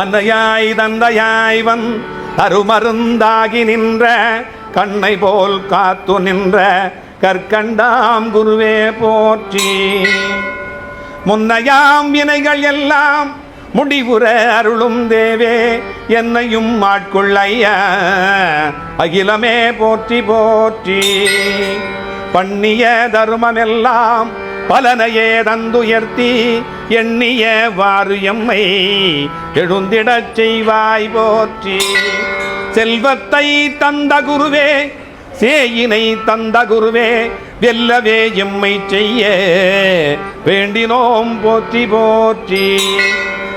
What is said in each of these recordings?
அன்னையாய் தந்தையாய் வந் அருமருந்தாகி நின்ற கண்ணை போல் காத்து நின்ற கற்கண்டாம் குருவே போற்றி. முன்னையாம் வினைகள் எல்லாம் முடிவுற அருளும் தேவே என்னையும் ஆட்கொள்ளையா அகிலமே போற்றி போற்றி. பண்ணிய தருமமெல்லாம் பலனையே தந்துயர்த்தி எண்ணிய வாறு எம்மை எழுந்திடச் செய்வாய் போற்றி. செல்வத்தை தந்த குருவே சேயினை தந்த குருவே வெல்லவே எம்மை செய்ய. வேண்டினோம் போற்றி போற்றி.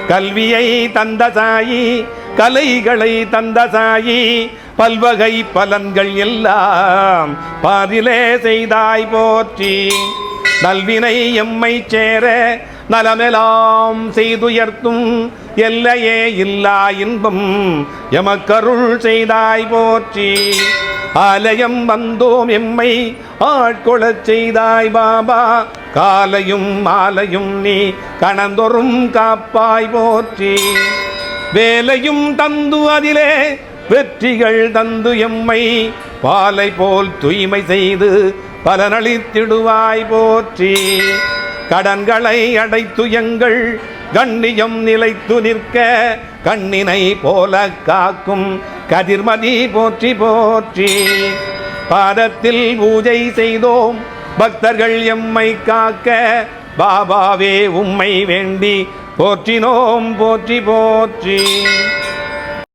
கல்வியை தந்த சாயி கலைகளை தந்த சாயி பல்வகை பலன்கள் எல்லாம் பாதிலே செய்தாய் போற்றி. நல்வினை எம்மை சேர நலமெலாம் செய்துயர்த்தும் எல்லையே இல்லா இன்பம் எமக்கருள் செய்தாய் போற்றி. ஆலயம் வந்தோம் எம்மை ஆட்கொளச் செய்தாய் பாபா. காலையும் மாலையும் நீ கணந்தொறும் காப்பாய் போற்றி. வேலையும் தந்து அதிலே வெற்றிகள் தந்து எம்மை பாலை போல் தூய்மை செய்து பலனளித்திடுவாய் போற்றி. கடன்களை அடைத்து எங்கள் கண்ணியம் நிலைத்து நிற்க கண்ணினை போல காக்கும் கதிர்மதி போற்றி போற்றி. பாதத்தில் பூஜை செய்தோம் பக்தர்கள் எம்மை காக்க பாபாவே உம்மை வேண்டி போற்றினோம் போற்றி போற்றி.